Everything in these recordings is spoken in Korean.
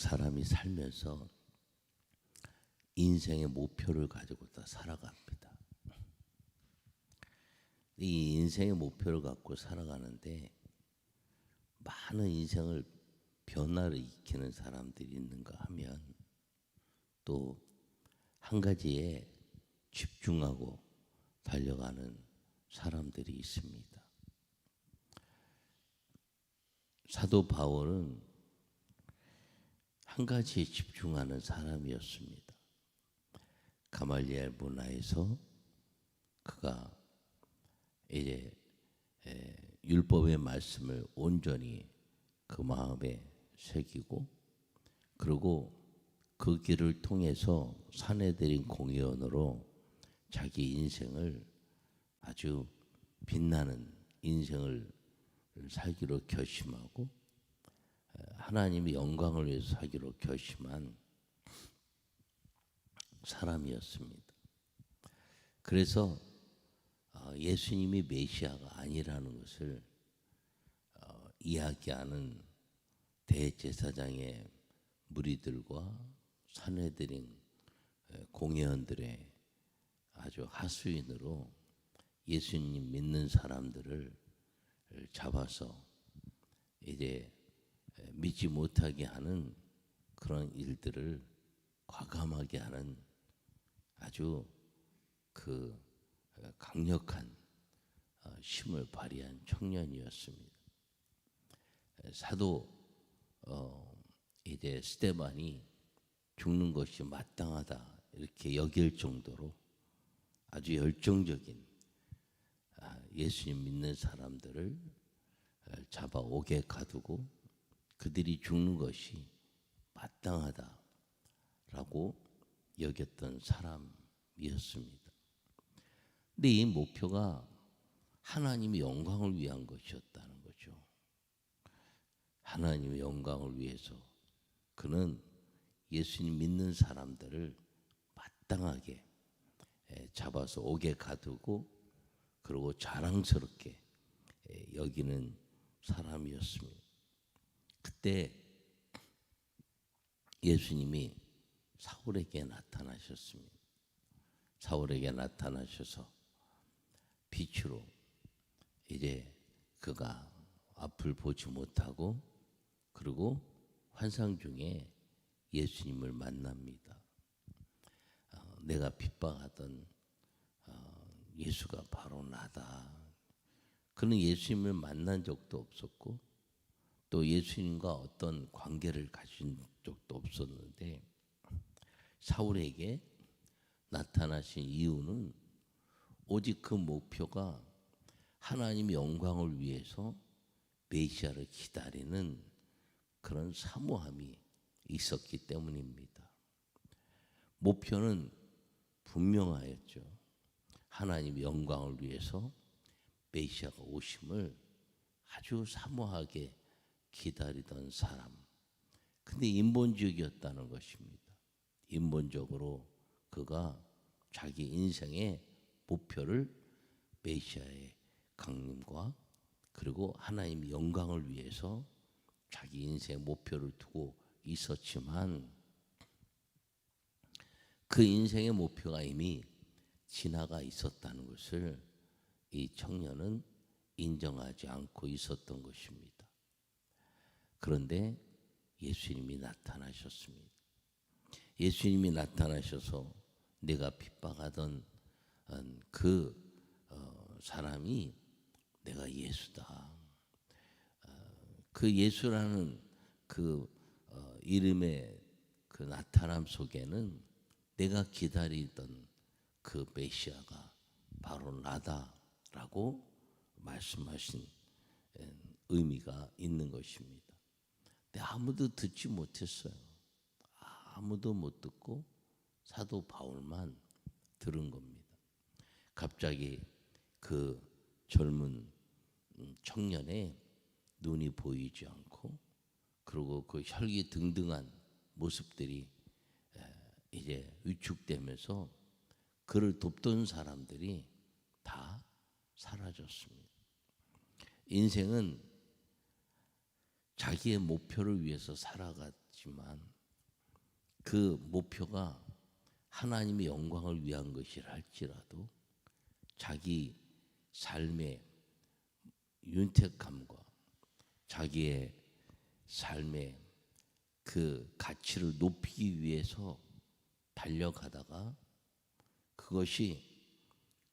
사람이 살면서 인생의 목표를 가지고 다 살아갑니다. 이 인생의 목표를 갖고 살아가는데 많은 인생을 변화를 익히는 사람들이 있는가 하면 또 한 가지에 집중하고 달려가는 사람들이 있습니다. 사도 바울은 한 가지에 집중하는 사람이었습니다. 가말리엘 문화에서 그가 이제 에, 율법의 말씀을 온전히 그 마음에 새기고 그리고 그 길을 통해서 사내들인 공의원으로 자기 인생을 아주 빛나는 인생을 살기로 결심하고 하나님의 영광을 위해서 살기로 결심한 사람이었습니다. 그래서 어, 예수님이 메시아가 아니라는 것을 어, 이야기하는 대제사장의 무리들과 사내들인 공회원들의 아주 하수인으로 예수님 믿는 사람들을 잡아서 이제 믿지 못하게 하는 그런 일들을 과감하게 하는 아주 그 강력한 힘을 발휘한 청년이었습니다. 사도 어 이제 스테반이 죽는 것이 마땅하다 이렇게 여길 정도로 아주 열정적인 예수님 믿는 사람들을 잡아 옥에 가두고 그들이 죽는 것이 마땅하다라고 여겼던 사람이었습니다. 근데 이 목표가 하나님의 영광을 위한 것이었다는 거죠. 하나님의 영광을 위해서 그는 예수님 믿는 사람들을 마땅하게 잡아서 옥에 가두고 그리고 자랑스럽게 여기는 사람이었습니다. 그때 예수님이 사울에게 나타나셨습니다. 사울에게 나타나셔서 빛으로 이제 그가 앞을 보지 못하고 그리고 환상 중에 예수님을 만납니다. 어, 내가 핍박하던 어, 예수가 바로 나다. 그는 예수님을 만난 적도 없었고 또 예수님과 어떤 관계를 가진 적도 없었는데 사울에게 나타나신 이유는 오직 그 목표가 하나님의 영광을 위해서 메시아를 기다리는 그런 사모함이 있었기 때문입니다. 목표는 분명하였죠. 하나님의 영광을 위해서 메시아가 오심을 아주 사모하게 기다리던 사람. 근데 인본주의였다는 것입니다. 인본적으로 그가 자기 인생의 목표를 메시아의 강림과 그리고 하나님의 영광을 위해서 자기 인생의 목표를 두고 있었지만 그 인생의 목표가 이미 지나가 있었다는 것을 이 청년은 인정하지 않고 있었던 것입니다. 그런데 예수님이 나타나셨습니다. 예수님이 나타나셔서 내가 핍박하던 그 어, 사람이 내가 예수다. 어, 그 예수라는 그 어, 이름의 그 나타남 속에는 내가 기다리던 그 메시아가 바로 나다라고 말씀하신 의미가 있는 것입니다. 근데 아무도 듣지 못했어요. 아무도 못 듣고 사도 바울만 들은 겁니다. 갑자기 그 젊은 음, 청년의 눈이 보이지 않고 그리고 그 혈기 등등한 모습들이 이제 위축되면서 그를 돕던 사람들이 다 사라졌습니다. 인생은 자기의 목표를 위해서 살아갔지만 그 목표가 하나님의 영광을 위한 것이라 할지라도 자기 삶의 윤택함과 자기의 삶의 그 가치를 높이기 위해서 달려가다가 그것이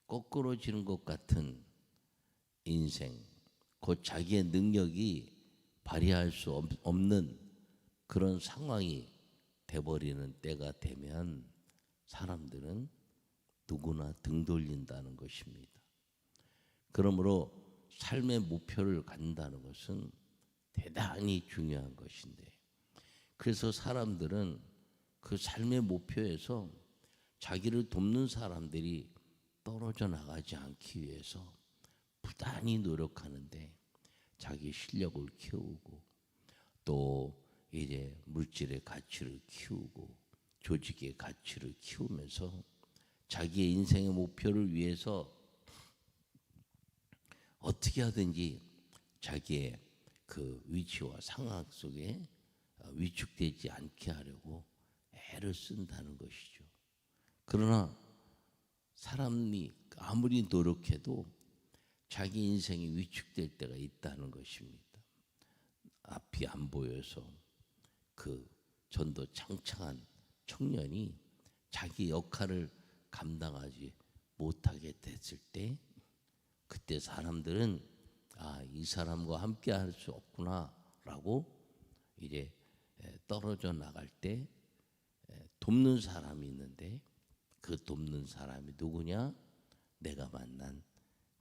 거꾸러지는 것 같은 인생, 곧 자기의 능력이 발휘할 수 없- 없는 그런 상황이 돼버리는 때가 되면 사람들은 누구나 등 돌린다는 것입니다. 그러므로 삶의 목표를 갖는다는 것은 대단히 중요한 것인데 그래서 사람들은 그 삶의 목표에서 자기를 돕는 사람들이 떨어져 나가지 않기 위해서 부단히 노력하는데 자기 실력을 키우고 또 이제 물질의 가치를 키우고 조직의 가치를 키우면서 자기의 인생의 목표를 위해서 어떻게 하든지 자기의 그 위치와 상황 속에 어, 위축되지 않게 하려고 애를 쓴다는 것이죠. 그러나 사람이 아무리 노력해도 자기 인생이 위축될 때가 있다는 것입니다. 앞이 안 보여서 그 전도 창창한 청년이 자기 역할을 감당하지 못하게 됐을 때 그때 사람들은 아, 이 사람과 함께 할 수 없구나라고 이제 에, 떨어져 나갈 때 에, 돕는 사람이 있는데 그 돕는 사람이 누구냐? 내가 만난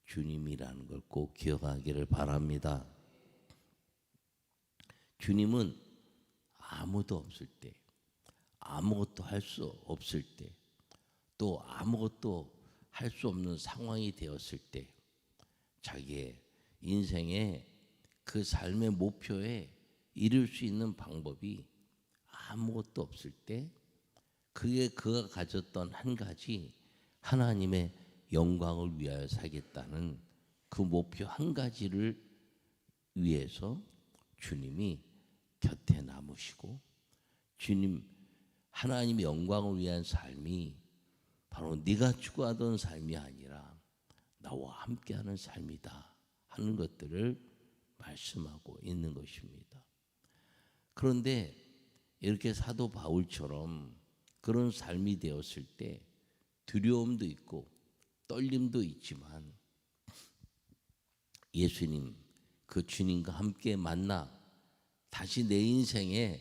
주님이라는 걸 꼭 기억하기를 바랍니다. 주님은 아무도 없을 때, 아무것도 할 수 없을 때, 또 아무것도 할 수 없는 상황이 되었을 때, 자기의 인생의 그 삶의 목표에 이룰 수 있는 방법이 아무것도 없을 때, 그게 그가 가졌던 한 가지 하나님의 영광을 위하여 살겠다는 그 목표 한 가지를 위해서 주님이 곁에 남으시고 주님 하나님의 영광을 위한 삶이 바로 네가 추구하던 삶이 아니라 나와 함께하는 삶이다 하는 것들을 말씀하고 있는 것입니다. 그런데 이렇게 사도 바울처럼 그런 삶이 되었을 때 두려움도 있고 떨림도 있지만 예수님 그 주님과 함께 만나 다시 내 인생에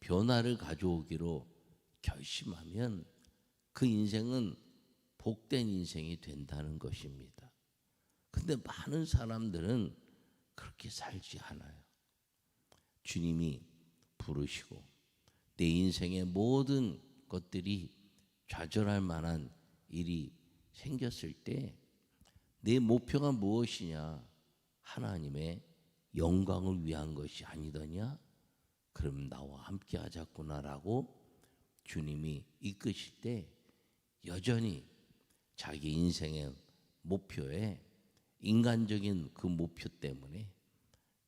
변화를 가져오기로 결심하면 그 인생은 복된 인생이 된다는 것입니다. 근데 많은 사람들은 그렇게 살지 않아요. 주님이 부르시고 내 인생의 모든 것들이 좌절할 만한 일이 생겼을 때 내 목표가 무엇이냐? 하나님의 영광을 위한 것이 아니더냐? 그럼 나와 함께 하자꾸나라고 주님이 이끄실 때 여전히 자기 인생의 목표에 인간적인 그 목표 때문에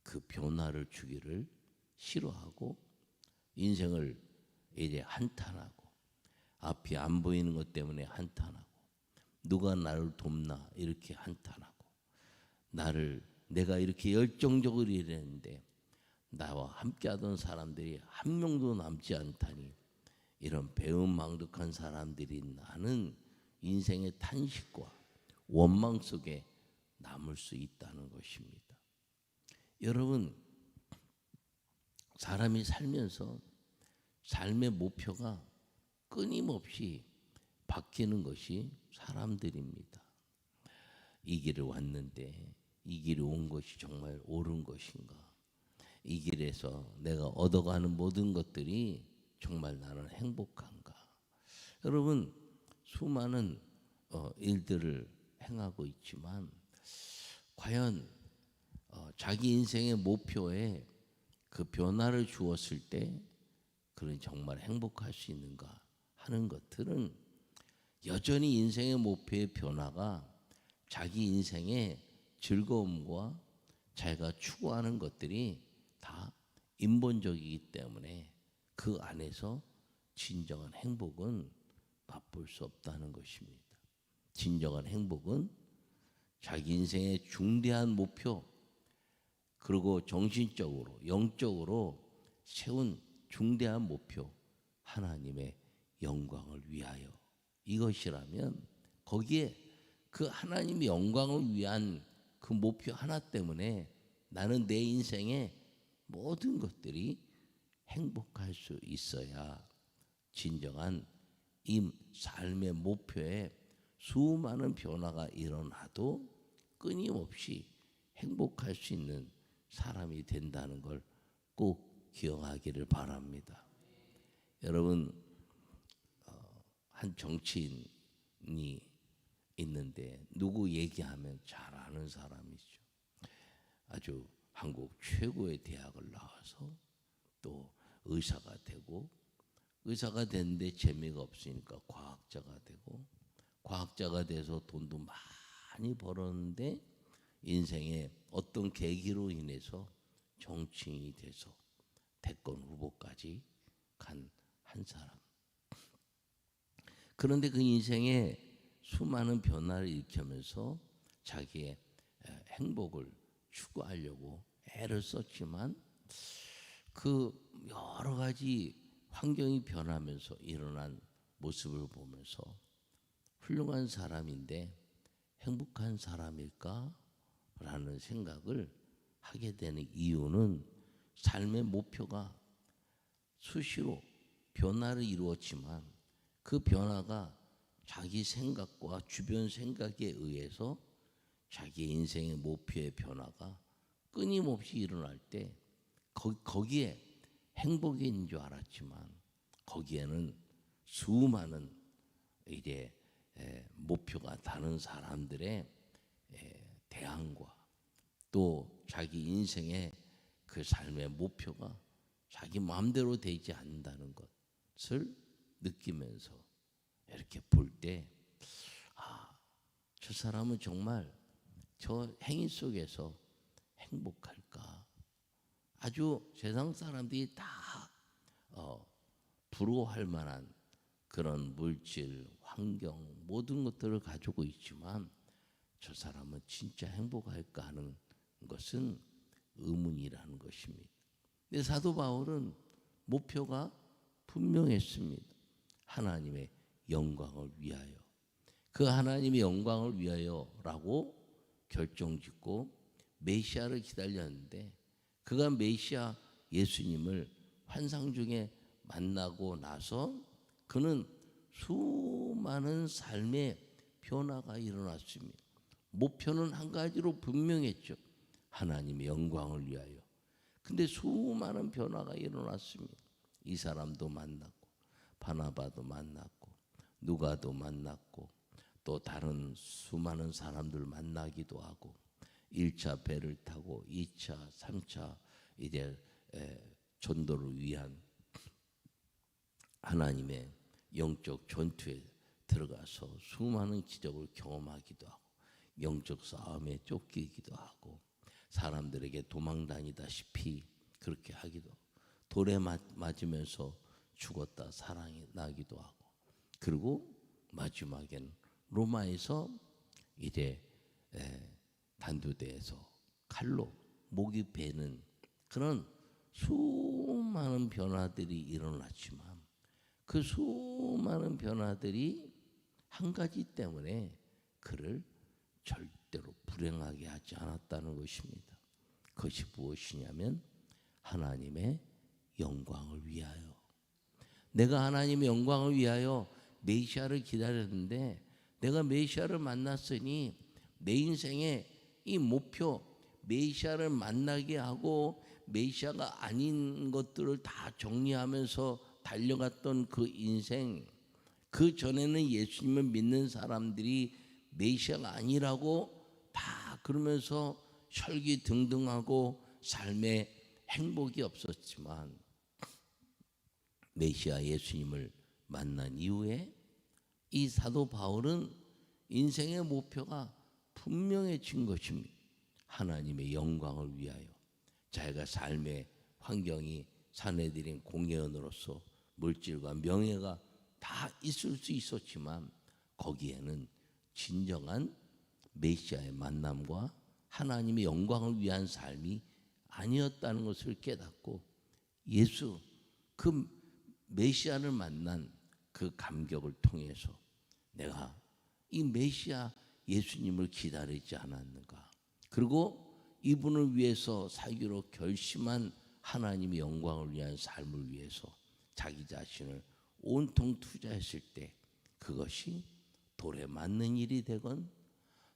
그 변화를 주기를 싫어하고 인생을 이제 한탄하고 앞이 안 보이는 것 때문에 한탄하고 누가 나를 돕나 이렇게 한탄하고 나를 내가 이렇게 열정적으로 일했는데 나와 함께하던 사람들이 한 명도 남지 않다니 이런 배은망덕한 사람들이 나는 인생의 탄식과 원망 속에 남을 수 있다는 것입니다. 여러분 사람이 살면서 삶의 목표가 끊임없이 바뀌는 것이 사람들입니다. 이 길을 왔는데 이 길에 온 것이 정말 옳은 것인가? 이 길에서 내가 얻어가는 모든 것들이 정말 나는 행복한가? 여러분 수많은 어, 일들을 행하고 있지만 과연 어, 자기 인생의 목표에 그 변화를 주었을 때 그는 정말 행복할 수 있는가 하는 것들은 여전히 인생의 목표의 변화가 자기 인생의 즐거움과 자기가 추구하는 것들이 다 인본적이기 때문에 그 안에서 진정한 행복은 맛볼 수 없다는 것입니다. 진정한 행복은 자기 인생의 중대한 목표 그리고 정신적으로 영적으로 세운 중대한 목표 하나님의 영광을 위하여 이것이라면 거기에 그 하나님의 영광을 위한 그 목표 하나 때문에 나는 내 인생의 모든 것들이 행복할 수 있어야 진정한 이 삶의 목표에 수많은 변화가 일어나도 끊임없이 행복할 수 있는 사람이 된다는 걸 꼭 기억하기를 바랍니다. 여러분 어, 한 정치인이 있는데 누구 얘기하면 잘 아는 사람이죠. 아주 한국 최고의 대학을 나와서 또 의사가 되고 의사가 됐는데 재미가 없으니까 과학자가 되고 과학자가 돼서 돈도 많이 벌었는데 인생에 어떤 계기로 인해서 정치인이 돼서 대권 후보까지 간 한 사람. 그런데 그 인생에 수많은 변화를 일으키면서 자기의 에, 행복을 추구하려고 애를 썼지만 그 여러 가지 환경이 변하면서 일어난 모습을 보면서 훌륭한 사람인데 행복한 사람일까? 라는 생각을 하게 되는 이유는 삶의 목표가 수시로 변화를 이루었지만 그 변화가 자기 생각과 주변 생각에 의해서 자기 인생의 목표의 변화가 끊임없이 일어날 때 거, 거기에 행복이 있는 줄 알았지만 거기에는 수많은 이제 에, 목표가 다른 사람들의 에, 대항과 또 자기 인생의 그 삶의 목표가 자기 마음대로 되지 않는다는 것을 느끼면서 이렇게 볼 때, 아, 저 사람은 정말 저 행위 속에서 행복할까? 아주 세상 사람들이 다 어, 부러워할 만한 그런 물질, 환경, 모든 것들을 가지고 있지만 저 사람은 진짜 행복할까 하는 것은 의문이라는 것입니다. 근데 사도 바울은 목표가 분명했습니다. 하나님의 영광을 위하여. 그 하나님의 영광을 위하여라고 결정짓고 메시아를 기다렸는데 그가 메시아 예수님을 환상 중에 만나고 나서 그는 수많은 삶의 변화가 일어났습니다. 목표는 한 가지로 분명했죠. 하나님의 영광을 위하여. 근데 수많은 변화가 일어났습니다. 이 사람도 만났고 바나바도 만났고 누가도 만났고 또 다른 수많은 사람들 만나기도 하고 1차 배를 타고 2차, 3차 이제 전도를 위한 하나님의 영적 전투에 들어가서 수많은 기적을 경험하기도 하고 영적 싸움에 쫓기기도 하고 사람들에게 도망 다니다시피 그렇게 하기도 돌에 맞으면서 죽었다 사랑이 나기도 하고 그리고 마지막엔 로마에서 이제 단두대에서 칼로 목이 베는 그런 수많은 변화들이 일어났지만 그 수많은 변화들이 한 가지 때문에 그를 절대로 불행하게 하지 않았다는 것입니다. 그것이 무엇이냐면 하나님의 영광을 위하여. 내가 하나님의 영광을 위하여 메시아를 기다렸는데 내가 메시아를 만났으니 내 인생의 이 목표 메시아를 만나게 하고 메시아가 아닌 것들을 다 정리하면서 달려갔던 그 인생 그 전에는 예수님을 믿는 사람들이 메시아가 아니라고 다 그러면서 설기등등하고 삶에 행복이 없었지만 메시아 예수님을 만난 이후에 이 사도 바울은 인생의 목표가 분명해진 것입니다. 하나님의 영광을 위하여 자기가 삶의 환경이 사내들인 공예원으로서 물질과 명예가 다 있을 수 있었지만 거기에는 진정한 메시아의 만남과 하나님의 영광을 위한 삶이 아니었다는 것을 깨닫고 예수 그 메시아를 만난 그 감격을 통해서 내가 이 메시아 예수님을 기다리지 않았는가. 그리고 이분을 위해서 살기로 결심한 하나님의 영광을 위한 삶을 위해서 자기 자신을 온통 투자했을 때 그것이 돌에 맞는 일이 되건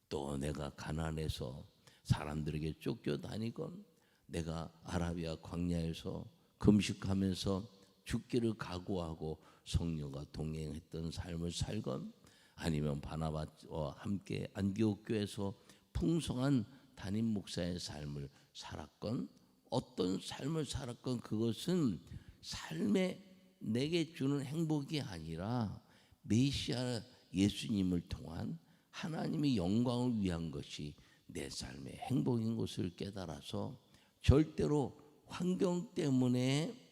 또 내가 가난해서 사람들에게 쫓겨다니건 내가 아라비아 광야에서 금식하면서 죽기를 각오하고 성령과 동행했던 삶을 살건 아니면 바나바와 함께 안디옥 교회에서 풍성한 담임 목사의 삶을 살았건 어떤 삶을 살았건 그것은 삶에 내게 주는 행복이 아니라 메시아 예수님을 통한 하나님의 영광을 위한 것이 내 삶의 행복인 것을 깨달아서 절대로 환경 때문에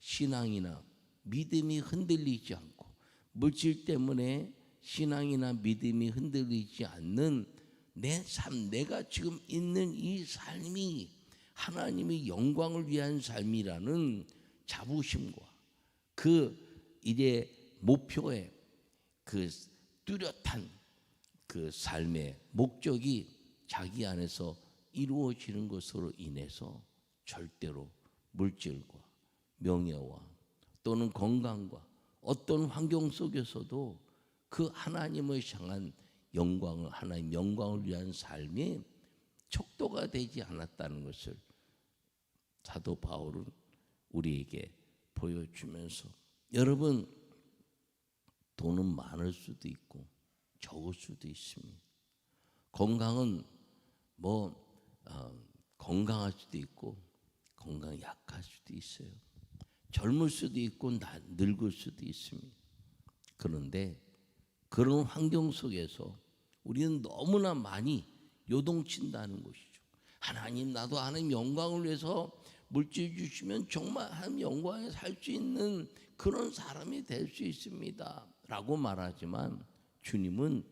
신앙이나 믿음이 흔들리지 않고 물질 때문에 신앙이나 믿음이 흔들리지 않는 내 삶, 내가 지금 있는 이 삶이 하나님의 영광을 위한 삶이라는 자부심과 그 일의 목표에 그 뚜렷한 그 삶의 목적이 자기 안에서 이루어지는 것으로 인해서 절대로 물질과 명예와 또는 건강과 어떤 환경 속에서도 그 하나님을 향한 영광을 하나님 영광을 위한 삶이 척도가 되지 않았다는 것을 사도 바울은 우리에게 보여주면서 여러분 돈은 많을 수도 있고 적을 수도 있습니다. 건강은 뭐 어, 건강할 수도 있고 건강 약할 수도 있어요. 젊을 수도 있고 늙을 수도 있습니다. 그런데 그런 환경 속에서 우리는 너무나 많이 요동친다는 것이죠. 하나님 나도 하나님 영광을 위해서 물질 주시면 정말 하나님 영광에 살 수 있는 그런 사람이 될 수 있습니다 라고 말하지만 주님은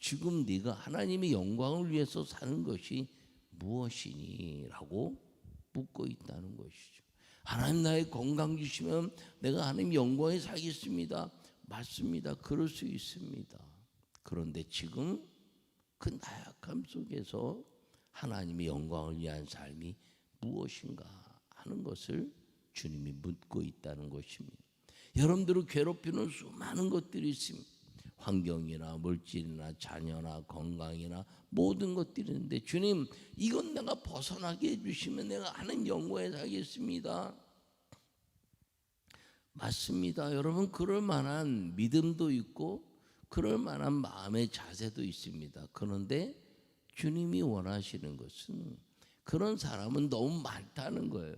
지금 네가 하나님의 영광을 위해서 사는 것이 무엇이니 라고 묻고 있다는 것이죠. 하나님 나의 건강 주시면 내가 하나님 영광에 살겠습니다. 맞습니다. 그럴 수 있습니다. 그런데 지금 그 나약함 속에서 하나님의 영광을 위한 삶이 무엇인가 하는 것을 주님이 묻고 있다는 것입니다. 여러분들을 괴롭히는 수많은 것들이 있습니다. 환경이나 물질이나 자녀나 건강이나 모든 것들이 있는데 주님 이건 내가 벗어나게 해주시면 내가 하는 영광에 살겠습니다. 맞습니다. 여러분 그럴 만한 믿음도 있고 그럴 만한 마음의 자세도 있습니다. 그런데 주님이 원하시는 것은 그런 사람은 너무 많다는 거예요.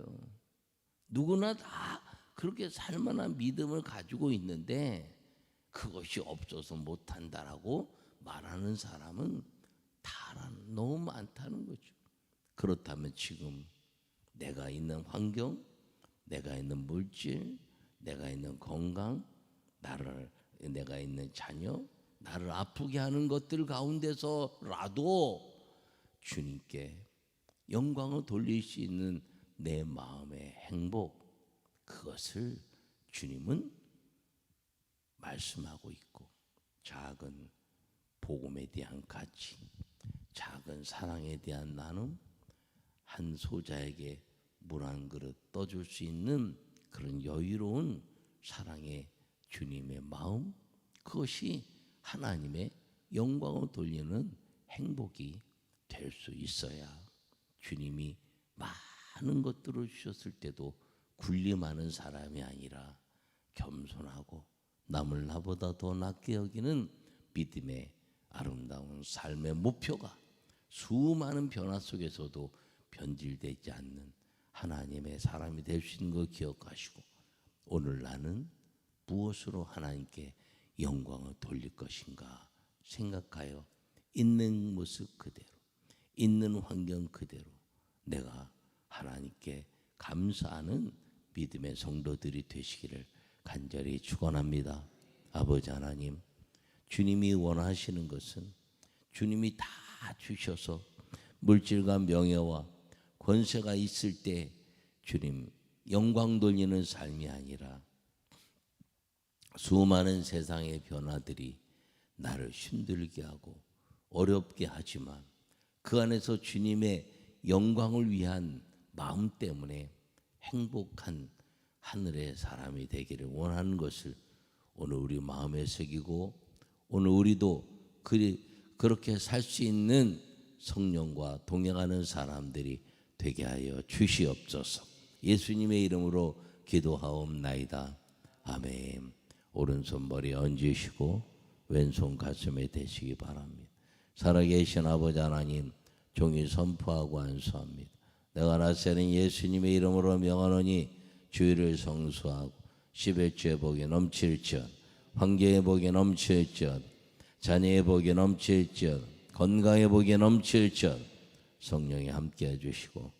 누구나 다 그렇게 살 만한 믿음을 가지고 있는데 그것이 없어서 못한다라고 말하는 사람은 다 너무 많다는 거죠. 그렇다면 지금 내가 있는 환경, 내가 있는 물질, 내가 있는 건강, 나를 내가 있는 자녀, 나를 아프게 하는 것들 가운데서라도 주님께 영광을 돌릴 수 있는 내 마음의 행복 그것을 주님은 말씀하고 있고 작은 복음에 대한 가치, 작은 사랑에 대한 나눔, 한 소자에게 물 한 그릇 떠줄 수 있는 그런 여유로운 사랑의 주님의 마음, 그것이 하나님의 영광을 돌리는 행복이 될 수 있어야 주님이 많은 것들을 주셨을 때도 군림하는 사람이 아니라 겸손하고 남을 나보다 더 낫게 여기는 믿음의 아름다운 삶의 목표가 수많은 변화 속에서도 변질되지 않는 하나님의 사람이 될수 있는 걸 기억하시고 오늘 나는 무엇으로 하나님께 영광을 돌릴 것인가 생각하여 있는 모습 그대로 있는 환경 그대로 내가 하나님께 감사하는 믿음의 성도들이 되시기를 간절히 축원합니다. 아버지 하나님, 주님이 원하시는 것은 주님이 다 주셔서 물질과 명예와 권세가 있을 때 주님 영광 돌리는 삶이 아니라 수많은 세상의 변화들이 나를 힘들게 하고 어렵게 하지만 그 안에서 주님의 영광을 위한 마음 때문에 행복한 하늘의 사람이 되기를 원하는 것을 오늘 우리 마음에 새기고 오늘 우리도 그, 그렇게 살 수 있는 성령과 동행하는 사람들이 되게 하여 주시옵소서. 예수님의 이름으로 기도하옵나이다. 아멘. 오른손 머리에 얹으시고 왼손 가슴에 대시기 바랍니다. 살아계신 아버지 하나님 종이 선포하고 안수합니다. 내가 나세는 예수님의 이름으로 명하노니 주의를 성수하고 십일주의 복이 넘칠지언 환경의 복이 넘칠지언 자녀의 복이 넘칠지언 건강의 복이 넘칠지언 성령이 함께해 주시고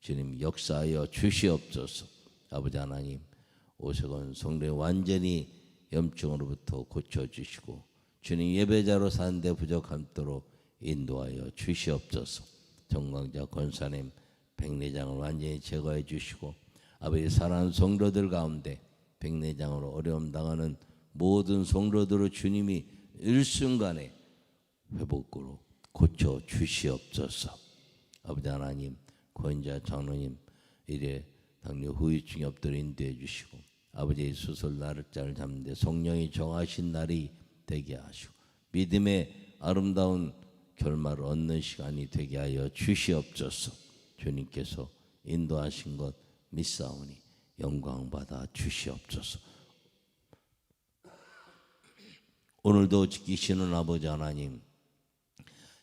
주님 역사하여 주시옵소서. 아버지 하나님 오세건 성례 완전히 염증으로부터 고쳐주시고 주님 예배자로 사는데 부족함도록 인도하여 주시옵소서. 정광자 권사님 백내장을 완전히 제거해 주시고 아버지 사랑하는 성도들 가운데 백내장으로 어려움 당하는 모든 성도들을 주님이 일순간에 회복으로 고쳐 주시옵소서. 아버지 하나님 권자 장로님 이래 당뇨 후유증이 없도록 인도해 주시고 아버지의 수술 날짜를 잡는데 성령이 정하신 날이 되게 하시고 믿음의 아름다운 결말을 얻는 시간이 되게 하여 주시옵소서. 주님께서 인도하신 것 믿사오니 영광 받아 주시옵소서 오늘도 지키시는 아버지 하나님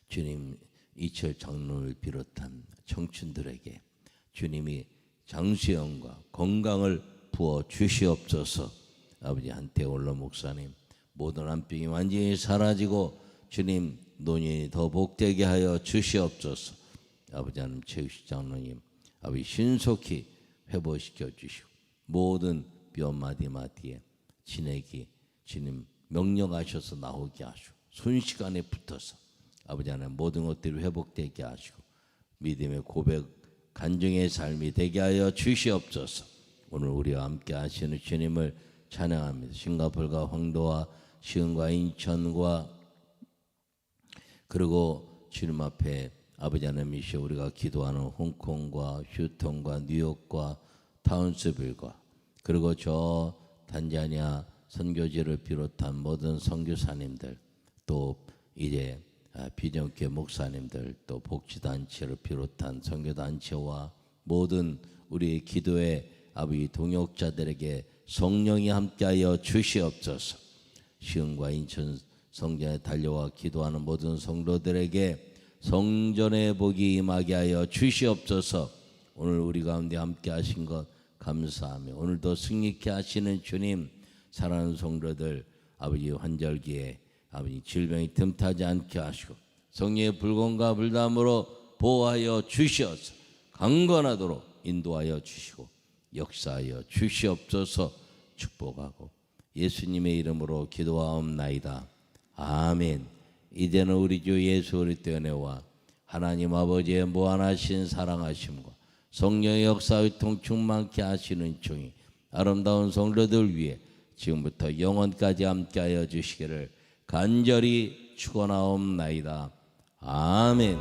주님 이철 장로를 비롯한 청춘들에게 주님이 장수영과 건강을 부어 주시옵소서. 아버지 한태올로 목사님 모든 한병이 완전히 사라지고 주님 노년이 더 복되게 하여 주시옵소서. 아버지 하나님 최우식 장로님 아버지 신속히 회복시켜 주시고 모든 뼈 마디 마디에 진액이 주님 명령하셔서 나오게 하시고 순식간에 붙어서 아버지 하나님 모든 것들이 회복되게 하시고 믿음의 고백 간증의 삶이 되게 하여 주시옵소서. 오늘 우리와 함께 하시는 주님을 찬양합니다. 싱가폴과 황도와 시흥과 인천과 그리고 주님 앞에 아버지 하나님이시여 우리가 기도하는 홍콩과 휴턴과 뉴욕과 타운스빌과 그리고 저 단자니아 선교지를 비롯한 모든 선교사님들 또 이제 아, 비정교 목사님들 또 복지단체를 비롯한 선교단체와 모든 우리 기도의 아버지 동역자들에게 성령이 함께하여 주시옵소서. 시흥과 인천 성전에 달려와 기도하는 모든 성도들에게 성전의 복이 임하게 하여 주시옵소서. 오늘 우리 가운데 함께 하신 것 감사하며 오늘도 승리케 하시는 주님 사랑하는 성도들 아버지 환절기에 아버지 질병이 틈타지 않게 하시고 성령의 불건과 불담으로 보호하여 주시어서 강건하도록 인도하여 주시고 역사하여 주시옵소서 축복하고 예수님의 이름으로 기도하옵나이다. 아멘. 이제는 우리 주 예수 그리스도의 은혜와 하나님 아버지의 무한하신 사랑하심과 성령의 역사의 통 충만케 하시는 종이 아름다운 성도들 위해 지금부터 영원까지 함께하여 주시기를 간절히 축원하옵나이다. 아멘.